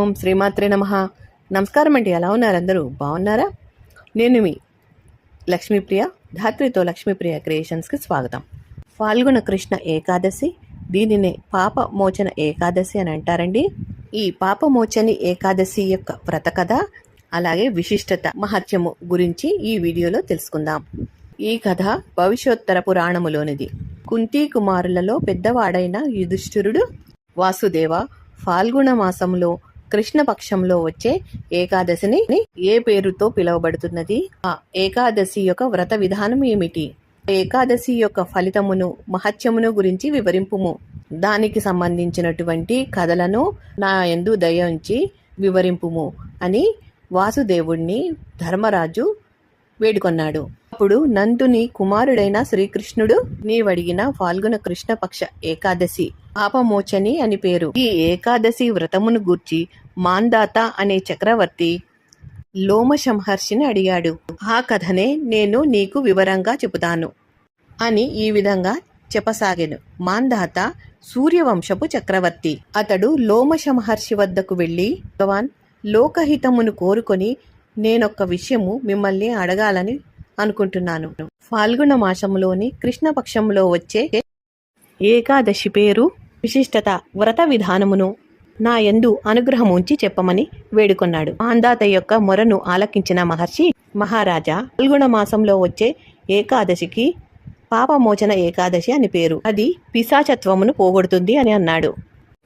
ఓం శ్రీమాత్రే నమ. నమస్కారం అండి. ఎలా ఉన్నారు అందరూ? బాగున్నారా? నేను మీ లక్ష్మీప్రియ ధాత్రితో లక్ష్మీప్రియ క్రియేషన్స్కి స్వాగతం. ఫాల్గుణ కృష్ణ ఏకాదశి దీనినే పాపమోచన ఏకాదశి అని అంటారండి. ఈ పాపమోచని ఏకాదశి యొక్క వ్రత కథ అలాగే విశిష్టత మహత్యము గురించి ఈ వీడియోలో తెలుసుకుందాం. ఈ కథ భవిష్యోత్తర పురాణములోనిది. కుంతీ కుమారులలో పెద్దవాడైన యుధిష్ఠిరుడు వాసుదేవ ఫాల్గుణ మాసంలో కృష్ణపక్షంలో వచ్చే ఏకాదశిని ఏ పేరుతో పిలువబడుతున్నది? ఆ ఏకాదశి యొక్క వ్రత విధానం ఏమిటి? ఏకాదశి యొక్క ఫలితమును మహత్యమును గురించి వివరింపుము. దానికి సంబంధించినటువంటి కథలను నా ఎందు దయ ఉంచి వివరింపుము అని వాసుదేవుణ్ణి ధర్మరాజు వేడుకొన్నాడు. అప్పుడు నందుని కుమారుడైన శ్రీకృష్ణుడు నీవడిగిన ఫాల్గుణ కృష్ణపక్ష ఏకాదశి ఆపమోచని అని పేరు. ఈ ఏకాదశి వ్రతమును గూర్చి మాందాత అనే చక్రవర్తి లోమశంహర్షిని అడిగాడు. ఆ కథనే నేను నీకు వివరంగా చెబుతాను అని ఈ విధంగా చెప్పసాగాను. మాందాత సూర్యవంశపు చక్రవర్తి. అతడు లోమశమహర్షి వద్దకు వెళ్ళి భగవాన్ లోకహితమును కోరుకొని నేనొక్క విషయము మిమ్మల్ని అడగాలని అనుకుంటున్నాను. ఫాల్గుణ మాసంలోని కృష్ణపక్షంలో వచ్చే ఏకాదశి పేరు విశిష్టత వ్రత విధానమును నా యందు అనుగ్రహముంచి చెప్పమని వేడుకొన్నాడు. మాందాత యొక్క మొరను ఆలకించిన మహర్షి మహారాజా పల్గుణ మాసంలో వచ్చే ఏకాదశికి పాపమోచన ఏకాదశి అని పేరు. అది పిశాచత్వమును పోగొడుతుంది అని అన్నాడు.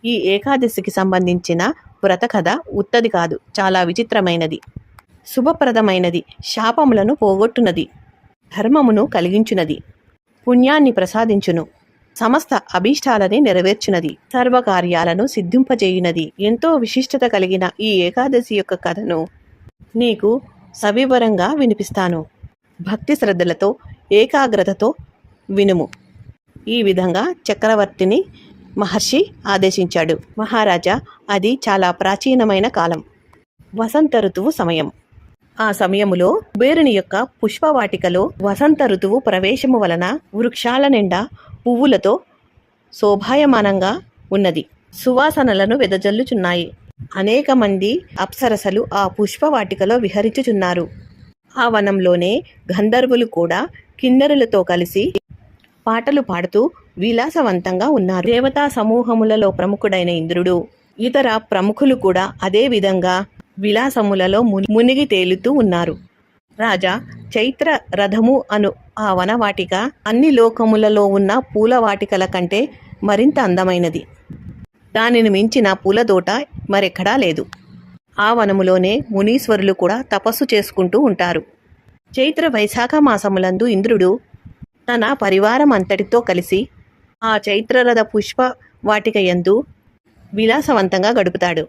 ఈ ఏకాదశికి సంబంధించిన వ్రత కథ ఉత్తది కాదు చాలా విచిత్రమైనది. శుభప్రదమైనది శాపములను పోగొట్టునది ధర్మమును కలిగించునది పుణ్యాన్ని ప్రసాదించును. సమస్త అభీష్టాలని నెరవేర్చునది సర్వకార్యాలను సిద్ధింపజేయినది. ఎంతో విశిష్టత కలిగిన ఈ ఏకాదశి యొక్క కథను నీకు సవివరంగా వినిపిస్తాను. భక్తి శ్రద్ధలతో ఏకాగ్రతతో వినుము. ఈ విధంగా చక్రవర్తిని మహర్షి ఆదేశించాడు. మహారాజా అది చాలా ప్రాచీనమైన కాలం. వసంత ఋతువు సమయం. ఆ సమయములో కుబేరుని యొక్క పుష్పవాటికలో వసంత ఋతువు ప్రవేశము వలన వృక్షాల నిండా పువ్వులతో శోభాయమానంగా ఉన్నది. సువాసనలను వెదజల్లుచున్నాయి. అనేక మంది అప్సరసలు ఆ పుష్పవాటికలో విహరించుచున్నారు. ఆ వనంలోనే గంధర్వులు కూడా కిన్నరులతో కలిసి పాటలు పాడుతూ విలాసవంతంగా ఉన్నారు. దేవతా సమూహములలో ప్రముఖుడైన ఇంద్రుడు ఇతర ప్రముఖులు కూడా అదే విధంగా విలాసములలో ముని- మునిగి తేలుతూ ఉన్నారు. రాజా చైత్ర రథము అను ఆ వనవాటిక అన్ని లోకములలో ఉన్న పూల వాటికల కంటే మరింత అందమైనది. దానిని మించిన పూలదోట మరెక్కడా లేదు. ఆ వనములోనే మునీశ్వరులు కూడా తపస్సు చేసుకుంటూ ఉంటారు. చైత్ర వైశాఖ మాసములందు ఇంద్రుడు తన పరివారం అంతటితో కలిసి ఆ చైత్రరథ పుష్ప వాటిక యందు విలాసవంతంగా గడుపుతాడు.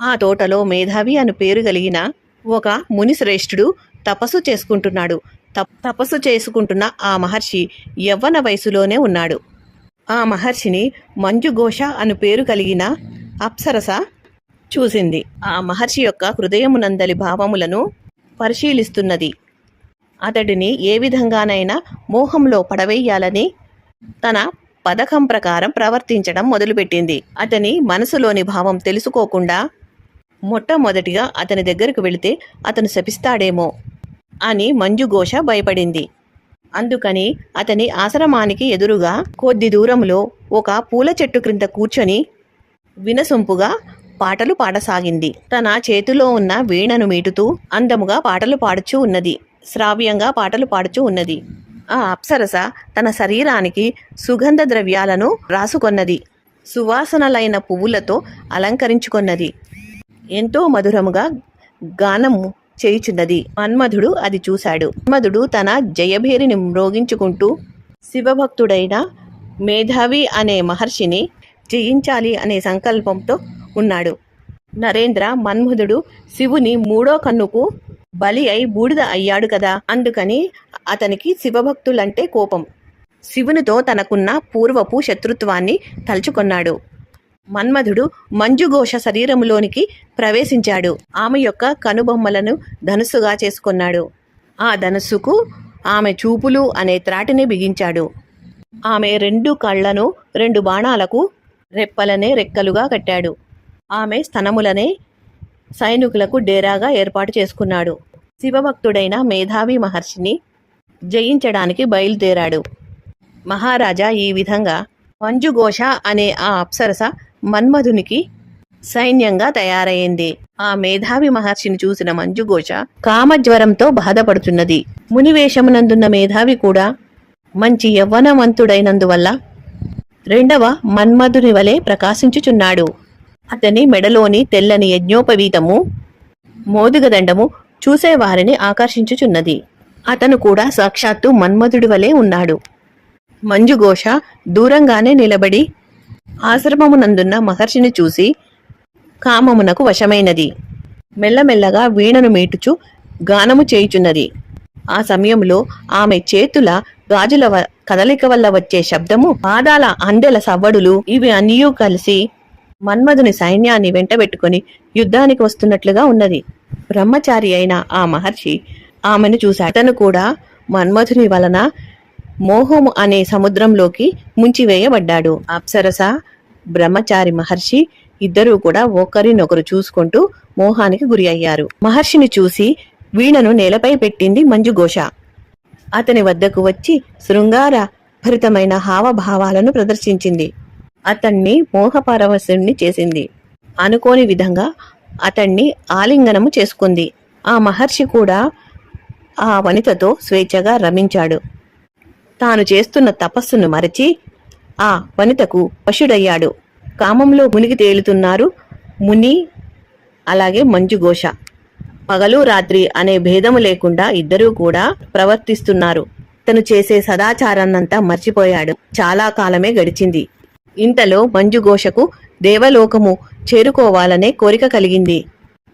ఆ తోటలో మేధావి అను పేరు కలిగిన ఒక ముని శ్రేష్ఠుడు తపస్సు చేసుకుంటున్నాడు. తప్- తపస్సు చేసుకుంటున్న ఆ మహర్షి యవ్వన వయసులోనే ఉన్నాడు. ఆ మహర్షిని మంజుఘోష అను పేరు కలిగిన అప్సరస చూసింది. ఆ మహర్షి యొక్క హృదయమునందలి భావములను పరిశీలిస్తున్నది. అతడిని ఏ విధంగానైనా మోహంలో పడవేయాలని తన పథకం ప్రకారం ప్రవర్తించడం మొదలుపెట్టింది. అతని మనసులోని భావం తెలుసుకోకుండా మొట్టమొదటిగా అతని దగ్గరకు వెళితే అతను శపిస్తాడేమో. అని మంజుఘోష భయపడింది. అందుకని అతని ఆశ్రమానికి ఎదురుగా కొద్ది దూరంలో ఒక పూల చెట్టు క్రింద కూర్చొని వినసొంపుగా పాటలు పాడసాగింది. తన చేతిలో ఉన్న వీణను మీటుతూ అందముగా పాటలు పాడుచూ ఉన్నది. శ్రావ్యంగా పాటలు పాడుచూ ఉన్నది. ఆ అప్సరస తన శరీరానికి సుగంధ ద్రవ్యాలను రాసుకొన్నది. సువాసనలైన పువ్వులతో అలంకరించుకొన్నది. ఎంతో మధురముగా గానము చేయుచున్నది. మన్మధుడు అది చూశాడు. మన్మధుడు తన జయభేరిని మ్రోగించుకుంటూ శివభక్తుడైన మేధావి అనే మహర్షిని జయించాలి అనే సంకల్పంతో ఉన్నాడు. నరేంద్ర మన్మధుడు శివుని మూడో కన్నుకు బలి అయి బూడిద అయ్యాడు కదా. అందుకని అతనికి శివభక్తులంటే కోపం. శివునితో తనకున్న పూర్వపు శత్రుత్వాన్ని తలుచుకొన్నాడు. మన్మధుడు మంజుఘోష శరీరములోనికి ప్రవేశించాడు. ఆమె యొక్క కనుబొమ్మలను ధనుస్సుగా చేసుకున్నాడు. ఆ ధనుస్సుకు ఆమె చూపులు అనే త్రాటిని బిగించాడు. ఆమె రెండు కళ్ళను రెండు బాణాలకు రెప్పలనే రెక్కలుగా కట్టాడు. ఆమె స్థనములనే సైనికులకు డేరాగా ఏర్పాటు చేసుకున్నాడు. శివభక్తుడైన మేధావి మహర్షిని జయించడానికి బయలుదేరాడు. మహారాజా ఈ విధంగా మంజుఘోష అనే ఆ అప్సరస మన్మధునికి సైన్యంగా తయారైంది. ఆ మేధావి మహర్షిని చూసిన మంజుఘోష కామజ్వరంతో బాధపడుతున్నది. మునివేషమునందున్న మేధావి కూడా మంచి యవ్వనవంతుడైనందువల్ల రెండవ మన్మధుని వలె ప్రకాశించుచున్నాడు. అతని మెడలోని తెల్లని యజ్ఞోపవీతము మోదుగదండము చూసేవారిని ఆకర్షించుచున్నది. అతను కూడా సాక్షాత్తు మన్మధుడి వలె ఉన్నాడు. మంజుఘోష దూరంగానే నిలబడి ఆశ్రమమునందున్న మహర్షిని చూసి కామమునకు వశమైనది. మెల్లమెల్లగా వీణను మీటుచు గానము చేయుచున్నది. ఆ సమయంలో ఆమె చేతుల గాజుల వ- కదలిక వల్ల వచ్చే శబ్దము పాదాల అందెల సవ్వడులు ఇవి అన్నీయూ కలిసి మన్మధుని సైన్యాన్ని వెంటబెట్టుకొని యుద్ధానికి వస్తున్నట్లుగా ఉన్నది. బ్రహ్మచారి అయిన ఆ మహర్షి ఆమెను చూశాడు. అతను కూడా మన్మధుని వలన మోహము అనే సముద్రంలోకి ముంచివేయబడ్డాడు. అప్సరస బ్రహ్మచారి మహర్షి ఇద్దరూ కూడా ఒకరినొకరు చూసుకుంటూ మోహానికి గురి అయ్యారు. మహర్షిని చూసి వీణను నేలపై పెట్టింది మంజుఘోష. అతని వద్దకు వచ్చి శృంగార భరితమైన హావభావాలను ప్రదర్శించింది. అతన్ని మోహపరవశుణ్ణి చేసింది. అనుకోని విధంగా అతన్ని ఆలింగనము చేసుకుంది. ఆ మహర్షి కూడా ఆ వనితతో స్వేచ్ఛగా రమించాడు. తాను చేస్తున్న తపస్సును మరచి ఆ వనితకు పశుడయ్యాడు కామంలో మునిగి తేలుతున్నారు ముని అలాగే మంజుఘోష పగలు రాత్రి అనే భేదము లేకుండా ఇద్దరూ కూడా ప్రవర్తిస్తున్నారు. తను చేసే సదాచారాన్నంతా మర్చిపోయాడు. చాలా కాలమే గడిచింది. ఇంతలో మంజుఘోషకు దేవలోకము చేరుకోవాలనే కోరిక కలిగింది.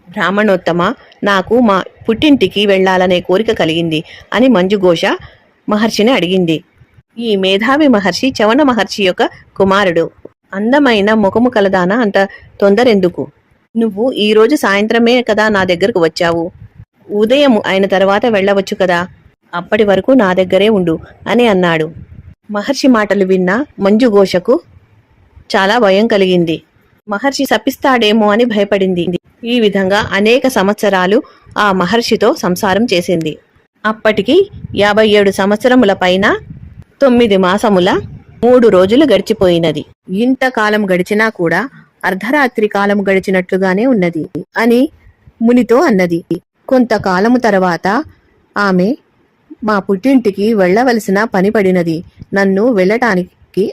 బ్రాహ్మణోత్తమ నాకు మా పుట్టింటికి వెళ్ళాలనే కోరిక కలిగింది అని మంజుఘోష మహర్షిని అడిగింది. ఈ మేధావి మహర్షి చవన మహర్షి యొక్క కుమారుడు. అందమైన ముఖము కలదానా అంత తొందరెందుకు? నువ్వు ఈ రోజు సాయంత్రమే కదా నా దగ్గరకు వచ్చావు. ఉదయం అయిన తర్వాత వెళ్ళవచ్చు కదా? అప్పటి వరకు నా దగ్గరే ఉండు అని అన్నాడు. మహర్షి మాటలు విన్న మంజుఘోషకు చాలా భయం కలిగింది. మహర్షి శపిస్తాడేమో అని భయపడింది. ఈ విధంగా అనేక సంవత్సరాలు ఆ మహర్షితో సంసారం చేసింది. అప్పటికి యాభై ఏడు సంవత్సరముల పైన తొమ్మిది మాసముల మూడు రోజులు గడిచిపోయినది. ఇంతకాలం గడిచినా కూడా అర్ధరాత్రి కాలం గడిచినట్లుగానే ఉన్నది అని మునితో అన్నది. కొంతకాలము తర్వాత ఆమె మా పుట్టింటికి వెళ్ళవలసిన పని పడినది. నన్ను వెళ్ళటానికి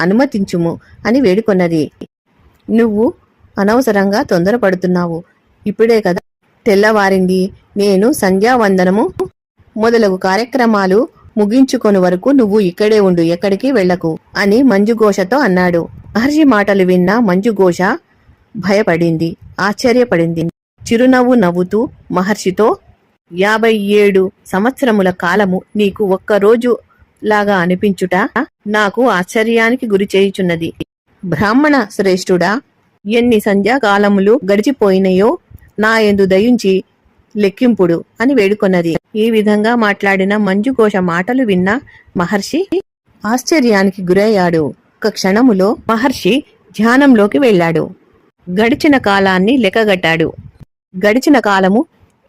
అనుమతించుము అని వేడుకొన్నది. నువ్వు అనవసరంగా తొందరపడుతున్నావు. ఇప్పుడే కదా తెల్లవారింది. నేను సంధ్యావందనము మొదలగు కార్యక్రమాలు ముగించుకొని వరకు నువ్వు ఇక్కడే ఉండు ఎక్కడికి వెళ్ళకు అని మంజుఘోషతో అన్నాడు. మహర్షి మాటలు విన్న మంజుఘోష భయపడింది ఆశ్చర్యపడింది. చిరునవ్వు నవ్వుతూ మహర్షితో యాభై ఏడు సంవత్సరముల కాలము నీకు ఒక్కరోజు లాగా అనిపించుట నాకు ఆశ్చర్యానికి గురి చేయుచున్నది. బ్రాహ్మణ శ్రేష్ఠుడా ఎన్ని సంధ్యాకాలములు గడిచిపోయినాయో నా ఎందు దయించి లెక్కింపుడు అని వేడుకొన్నది. ఈ విధంగా మాట్లాడిన మంజుఘోష మాటలు విన్న మహర్షి ఆశ్చర్యానికి గురయ్యాడు. ఒక క్షణములో మహర్షి ధ్యానంలోకి వెళ్ళాడు. గడిచిన కాలాన్ని లెక్కగట్టాడు. గడిచిన కాలము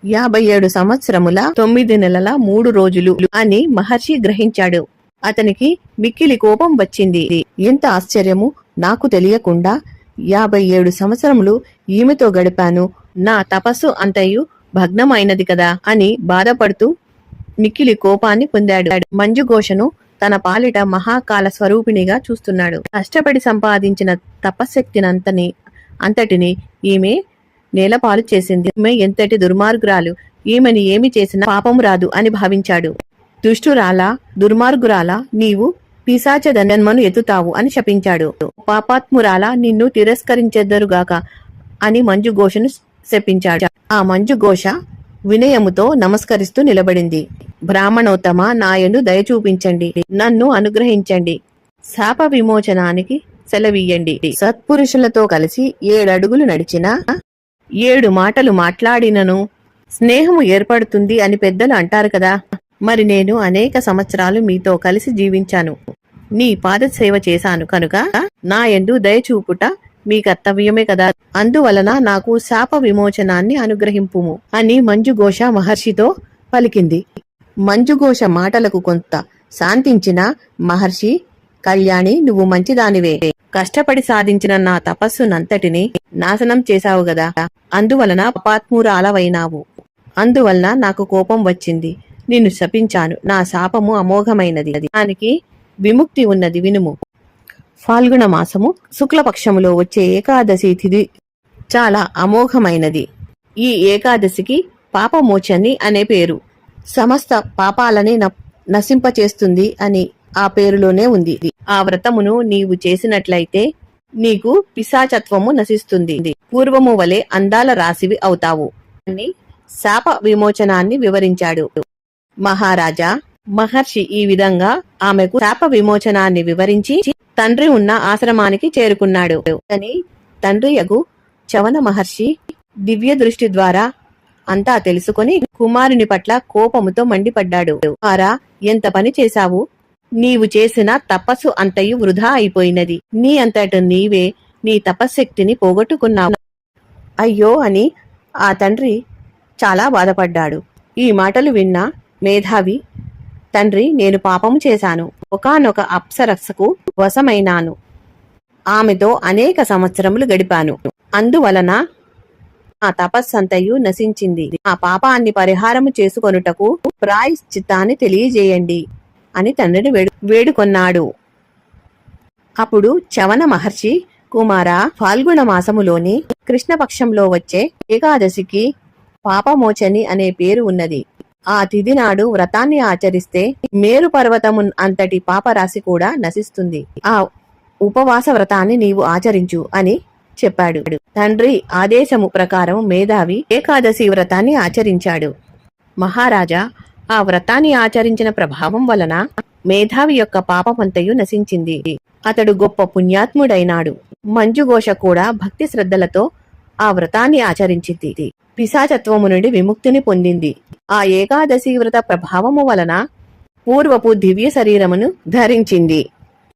యాభై ఏడు సంవత్సరముల తొమ్మిది నెలల మూడు రోజులు అని మహర్షి గ్రహించాడు. అతనికి మిక్కిలి కోపం వచ్చింది. ఎంత ఆశ్చర్యము! నాకు తెలియకుండా యాభై ఏడు సంవత్సరములు ఈమెతో గడిపాను. నా తపస్సు అంతయు భగ్నమైనది కదా అని బాధపడుతూ మిక్కిలి కోపాన్ని పొందాడు. మంజుఘోషను తన పాలిట మహాకాల స్వరూపిణిగా చూస్తున్నాడు. కష్టపడి సంపాదించిన తపశక్తినంతని అంతటిని ఈమె నేలపాలు చేసింది. ఈమె ఎంతటి దుర్మార్గురాలు. ఈమెని ఏమి చేసినా పాపం రాదు అని భావించాడు. దుష్టురాలా దుర్మార్గురాలా నీవు పిశాచ దండన్మను ఎత్తుతావు అని శపించాడు. పాపాత్మురాలా నిన్ను తిరస్కరించెద్దరుగాక అని మంజుఘోషను శపించాడు. ఆ మంజుఘోష వినయముతో నమస్కరిస్తూ నిలబడింది. బ్రాహ్మణోత్తమ నాయను దయ చూపించండి. నన్ను అనుగ్రహించండి. శాప విమోచనానికి సెలవీయండి. సత్పురుషులతో కలిసి ఏడడుగులు నడిచినా ఏడు మాటలు మాట్లాడినను. స్నేహము ఏర్పడుతుంది అని పెద్దలు అంటారు కదా. మరి నేను అనేక సంవత్సరాలు మీతో కలిసి జీవించాను. నీ పాద సేవ చేశాను కనుక నా ఎందు దయచూపుట మీ కర్తవ్యమే కదా. అందువలన నాకు శాప విమోచనాన్ని అనుగ్రహింపుము అని మంజుఘోష మహర్షితో పలికింది. మంజుఘోష మాటలకు కొంత శాంతించిన మహర్షి కళ్యాణి నువ్వు మంచిదానివే. కష్టపడి సాధించిన నా తపస్సునంతటిని నాశనం చేశావు గదా అందువలన పాపాత్మురాలవైనావు. అందువలన నాకు కోపం వచ్చింది. నిన్ను శపించాను. నా శాపము అమోఘమైనది. దానికి విముక్తి ఉన్నది వినుము. ఫాల్గుణ మాసము శుక్లపక్షములో వచ్చే ఏకాదశి తిథి చాలా అమోఘమైనది. ఈ ఏకాదశికి పాపమోచని అనే పేరు. సమస్త పాపాలని న- నశింపచేస్తుంది అని ఆ పేరులోనే ఉంది. ఆ వ్రతమును నీవు చేసినట్లయితే నీకు పిశాచత్వము నశిస్తుంది. పూర్వము వలె అందాల రాశివి అవుతావు. అని శాప విమోచనాన్ని వివరించాడు. మహారాజా మహర్షి ఈ విధంగా ఆమెకు శాప విమోచనాన్ని వివరించి తండ్రి ఉన్న ఆశ్రమానికి చేరుకున్నాడు. అని తండ్రి యగు చవన మహర్షి దివ్య దృష్టి ద్వారా అంతా తెలుసుకుని కుమారుని పట్ల కోపముతో మండిపడ్డాడు. ఆరా ఎంత పని చేశావు? నీవు చేసిన తపస్సు అంతయు వృధా అయిపోయినది. నీ అంతట నీవే నీ తపశ్శక్తిని పోగొట్టుకున్నావు. అయ్యో అని ఆ తండ్రి చాలా బాధపడ్డాడు. ఈ మాటలు విన్న మేధావి తండ్రి నేను పాపము చేశాను. ఒకానొక అప్సరసకు వశమైనాను. ఆమెతో అనేక సంవత్సరములు గడిపాను. అందువలన ఆ తపస్సంతయు నశించింది. ఆ పాపాన్ని పరిహారము చేసుకొనుటకు ప్రాయశ్చిత్తాన్ని తెలియజేయండి అని తండ్రిని వేడు వేడుకొన్నాడు. అప్పుడు చవన మహర్షి కుమార ఫాల్గుణ మాసములోని కృష్ణపక్షంలో వచ్చే ఏకాదశికి పాపమోచని అనే పేరు ఉన్నది. ఆ తిథి నాడు వ్రతాన్ని ఆచరిస్తే మేరు పర్వతము అంతటి పాపరాశి కూడా నశిస్తుంది. ఆ ఉపవాస వ్రతాన్ని నీవు ఆచరించు అని చెప్పాడు. తండ్రి ఆదేశము ప్రకారం మేధావి ఏకాదశి వ్రతాన్ని ఆచరించాడు. మహారాజా ఆ వ్రతాన్ని ఆచరించిన ప్రభావం వలన మేధావి యొక్క పాపమంతయు నశించింది. అతడు గొప్ప పుణ్యాత్ముడైనాడు. మంజుఘోష కూడా భక్తి శ్రద్ధలతో ఆ వ్రతాన్ని ఆచరించింది. పిశాచత్వము నుండి విముక్తిని పొందింది. ఆ ఏకాదశి వ్రత ప్రభావము వలన పూర్వపు దివ్య శరీరమును ధరించింది.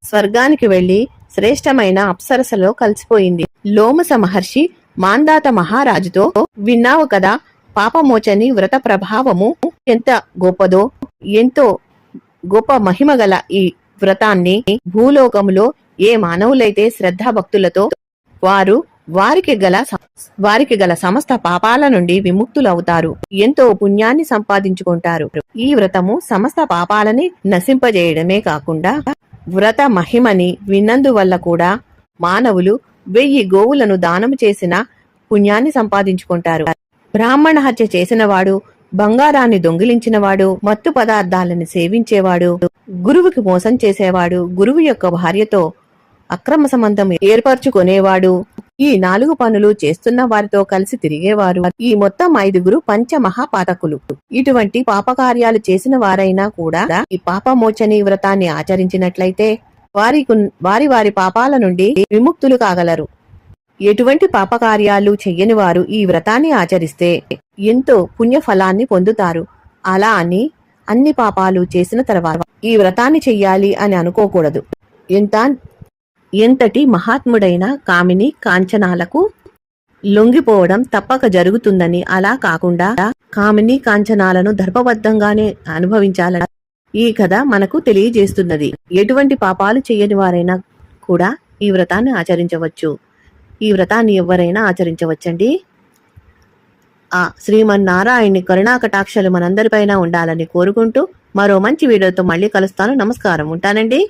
స్వర్గానికి వెళ్ళి శ్రేష్టమైన అప్సరసలో కలిసిపోయింది. లోమస మహర్షి మాందాత మహారాజుతో విన్నావు కదా పాపమోచని వ్రత ప్రభావము ఎంత గొప్పదో ఎంతో గొప్ప మహిమ గల ఈ వ్రతాన్ని భూలోకములో ఏ మానవులైతే శ్రద్ధాభక్తులతో వారు వారికి గల వారికి గల సమస్త పాపాల నుండి విముక్తులవుతారు. ఎంతో పుణ్యాన్ని సంపాదించుకుంటారు. ఈ వ్రతము సమస్త పాపాలని నశింపజేయడమే కాకుండా వ్రత మహిమని విన్నందువల్ల కూడా మానవులు వెయ్యి గోవులను దానం చేసిన పుణ్యాన్ని సంపాదించుకుంటారు. బ్రాహ్మణ హత్య చేసినవాడు బంగారాన్ని దొంగిలించినవాడు మత్తు పదార్థాలను సేవించేవాడు గురువుకి మోసం చేసేవాడు గురువు యొక్క భార్యతో అక్రమ సంబంధం ఏర్పరచుకునేవాడు. ఈ నాలుగు పనులు చేస్తున్న వారితో కలిసి తిరిగేవారు. ఈ మొత్తం ఐదుగురు పంచ మహాపాతకులు ఇటువంటి పాపకార్యాలు చేసిన వారైనా కూడా ఈ పాపమోచని వ్రతాన్ని ఆచరించినట్లయితే వారి వారి వారి పాపాల నుండి విముక్తులు కాగలరు. ఎటువంటి పాపకార్యాలు చెయ్యని వారు ఈ వ్రతాన్ని ఆచరిస్తే ఎంతో పుణ్య ఫలాన్ని పొందుతారు. అలా అని అన్ని పాపాలు చేసిన తర్వాత ఈ వ్రతాన్ని చెయ్యాలి అని అనుకోకూడదు. ఎంత ఎంతటి మహాత్ముడైన కామిని కాంచనాలకు లొంగిపోవడం తప్పక జరుగుతుందని అలా కాకుండా కామిని కాంచనాలను ధర్మబద్ధంగానే అనుభవించాలని ఈ కథ మనకు తెలియజేస్తున్నది. ఎటువంటి పాపాలు చేయని వారైనా కూడా ఈ వ్రతాన్ని ఆచరించవచ్చు. ఈ వ్రతాన్ని ఎవరైనా ఆచరించవచ్చండి? ఆ శ్రీమన్నారాయణి కరుణా కటాక్షలు మనందరిపైన ఉండాలని కోరుకుంటూ మరో మంచి వీడియోతో మళ్ళీ కలుస్తాను. నమస్కారం. ఉంటానండి.